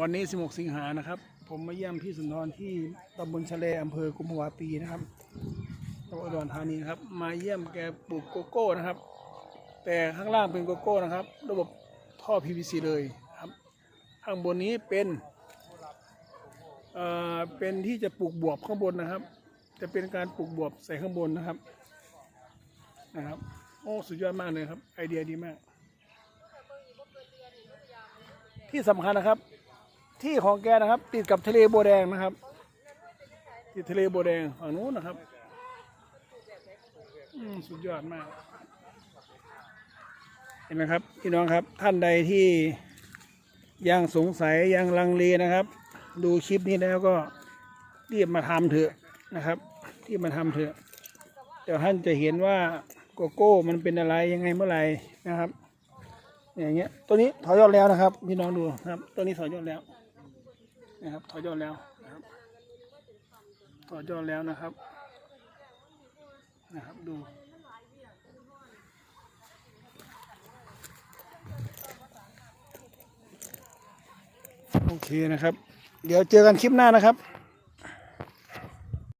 วันนี้ 16 สิงหานะครับ ผมมาเยี่ยมพี่สุนทรที่ตำบลชะเลอำเภอกุมภาวาปีนะครับจังหวัดอุดรธานีนะครับ มาเยี่ยมแกปลูกโกโก้นะครับ แต่ข้างล่างเป็นโกโก้นะครับ ระบบท่อ PVC เลยครับ ข้างบนนี้เป็นเอ่อเป็นที่จะปลูกบวบข้างบนนะครับ จะเป็นการปลูกบวบใส่ข้างบนนะครับนะครับ โอ้ สุดยอดมากเลยครับ ไอเดียดีมาก ที่สำคัญนะครับ ที่ของแกนะครับ ติดกับทะเลบัวแดงนะครับ ติดทะเลบัวแดงฝั่งนู้นนะครับอืมสุดยอดมาก เห็นไหมครับพี่น้องครับท่านใดที่ยังสงสัยยังลังเลนะครับ ดูคลิปนี้แล้วก็รีบมาทำเถอะนะครับรีบมาทำเถอะเดี๋ยวท่านจะเห็นว่าโกโก้มันเป็นอะไรยังไงเมื่อไหร่นะครับอย่างเงี้ยตัวนี้ถอยยอดแล้วนะครับ พี่น้องดูนะครับ ตัวนี้ถอยยอดแล้ว นะครับถอยยอดแล้วนะครับถอยยอดแล้วนะครับนะครับดูโอเคนะครับ เดี๋ยวเจอกันคลิปหน้านะครับ